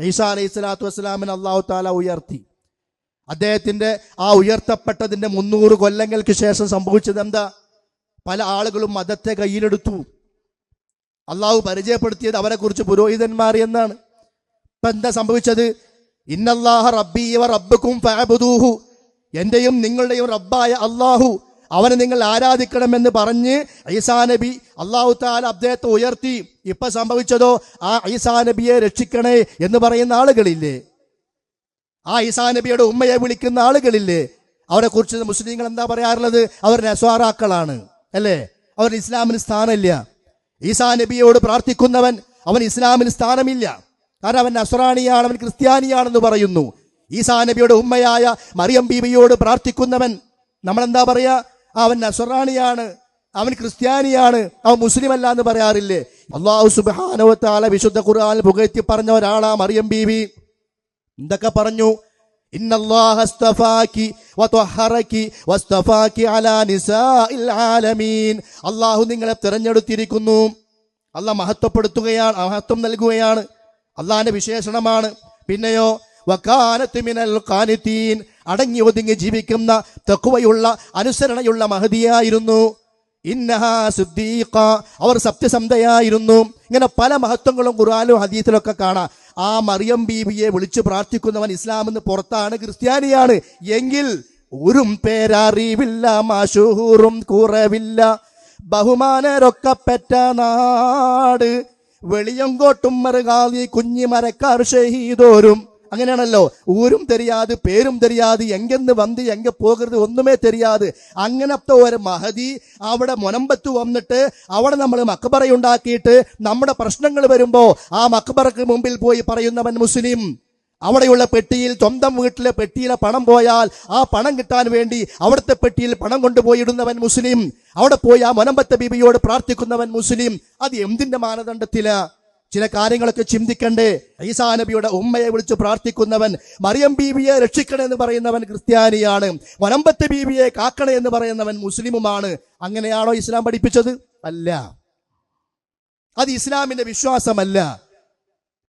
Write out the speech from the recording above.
ഈസാ അലൈഹി സ്വലാത്തു വസ്സലാമിന് അള്ളാഹു താല ഉയർത്തി. അദ്ദേഹത്തിന്റെ ആ ഉയർത്തപ്പെട്ടതിന്റെ മുന്നൂറ് കൊല്ലങ്ങൾക്ക് ശേഷം സംഭവിച്ചത് എന്താ? പല ആളുകളും മതത്തെ കയ്യിലെടുത്തു. അള്ളാഹു പരിചയപ്പെടുത്തിയത് അവരെക്കുറിച്ച് പുരോഹിതന്മാർ എന്നാണ്. ഇപ്പൊ എന്താ സംഭവിച്ചത്? ഇന്നല്ലാഹ റബ്ബി വ റബ്ബുക്കും ഫഅബുദൂഹു. എന്റെയും നിങ്ങളുടെയും റബ്ബായ അള്ളാഹു അവനെ നിങ്ങൾ ആരാധിക്കണമെന്ന് പറഞ്ഞ് ഐസാ നബി അള്ളാഹു താല അദ്ദേഹത്തെ ഉയർത്തി. ഇപ്പൊ സംഭവിച്ചതോ? ആ ഐസാ നബിയെ രക്ഷിക്കണേ എന്ന് പറയുന്ന ആളുകളില്ലേ? ആ ഐസാ നബിയുടെ ഉമ്മയെ വിളിക്കുന്ന ആളുകളില്ലേ? അവരെ കുറിച്ച് മുസ്ലിങ്ങൾ എന്താ പറയാറുള്ളത്? അവർ നസ്വാറാക്കളാണ് അല്ലേ? അവർ ഇസ്ലാമിന് സ്ഥാനമില്ല. ഈസാ നബിയോട് പ്രാർത്ഥിക്കുന്നവൻ അവൻ ഇസ്ലാമിന് സ്ഥാനമില്ല. കാരണം അവൻ നസ്രാണിയാണ് അവൻ ക്രിസ്ത്യാനിയാണെന്ന് പറയുന്നു. ഈസാ നബിയുടെ ഉമ്മയായ മറിയം ബീബിയോട് പ്രാർത്ഥിക്കുന്നവൻ നമ്മൾ എന്താ പറയാ? അവൻ നസറാണിയാണ് അവൻ ക്രിസ്ത്യാനിയാണ് അവൻ മുസ്ലിം അല്ല എന്ന് പറയാറില്ലേ? അള്ളാഹു സുബാനവത്താല വിശുദ്ധ ഖുർആൻ പുകഴ്ത്തി പറഞ്ഞ ഒരാളാ മറിയം ബീവി. എന്തൊക്കെ പറഞ്ഞു? അള്ളാഹു നിങ്ങളെ തിരഞ്ഞെടുത്തിരിക്കുന്നു. അള്ളാഹ് മഹത്വപ്പെടുത്തുകയാണ് മഹത്വം നൽകുകയാണ്. അള്ളാഹിന്റെ വിശേഷണമാണ്. പിന്നെയോ വക്കാനത്ത് മിനൽ ഖാനിത്തീൻ അടങ്ങി ഒതുങ്ങി ജീവിക്കുന്ന തെക്കുവയുള്ള അനുസരണയുള്ള മഹതിയായിരുന്നു. ഇന്നഹ അവർ സത്യസന്ധയായിരുന്നു. ഇങ്ങനെ പല മഹത്വങ്ങളും ഖുർആാനും ഹദീസിലൊക്കെ കാണാം. ആ മറിയം ബീബിയെ വിളിച്ചു പ്രാർത്ഥിക്കുന്നവൻ ഇസ്ലാമെന്ന് പുറത്താണ് ക്രിസ്ത്യാനിയാണ്. എങ്കിൽ ഒരു പേരറിവില്ല മാഷൂറും കുറവില്ല. ബഹുമാനരൊക്കെ പെറ്റ നാട് വെളിയങ്കോട്ടും മറുകാതി കുഞ്ഞിമരക്കാർ ഷഹീദോരും. അങ്ങനെയാണല്ലോ. ഊരും തെരിയാതെ പേരും തെരിയാതെ എങ്കെന്ന് വന്ന് എങ്കെ പോകരുത് ഒന്നുമേ തെരിയാതെ. അങ്ങനത്തെ ഒരു മഹതി അവിടെ മുനമ്പത്ത് വന്നിട്ട് അവിടെ നമ്മൾ മക്ബറയുണ്ടാക്കിയിട്ട് നമ്മുടെ പ്രശ്നങ്ങൾ വരുമ്പോൾ ആ മക്ബറക്ക് മുമ്പിൽ പോയി പറയുന്നവൻ മുസ്ലിം അവിടെയുള്ള പെട്ടിയിൽ സ്വന്തം വീട്ടിലെ പെട്ടിയിലെ പണം പോയാൽ ആ പണം കിട്ടാൻ വേണ്ടി അവിടുത്തെ പെട്ടിയിൽ പണം കൊണ്ടുപോയിടുന്നവൻ മുസ്ലിം അവിടെ പോയി ആ മൊനമ്പത്തെ ബീബിയോട് പ്രാർത്ഥിക്കുന്നവൻ മുസ്ലിം. അത് എന്തിന്റെ മാനദണ്ഡത്തിലാണ് ചില കാര്യങ്ങളൊക്കെ ചിന്തിക്കണ്ടേ? ഈസാ നബിയുടെ ഉമ്മയെ വിളിച്ച് പ്രാർത്ഥിക്കുന്നവൻ മറിയം ബീവിയെ രക്ഷിക്കണേ എന്ന് പറയുന്നവൻ ക്രിസ്ത്യാനിയാണ്. വനമ്പത്ത് ബീവിയെ കാക്കണേ എന്ന് പറയുന്നവൻ മുസ്ലിമുമാണ്. അങ്ങനെയാണോ ഇസ്ലാം പഠിപ്പിച്ചത്? അല്ല. അത് ഇസ്ലാമിന്റെ വിശ്വാസമല്ല.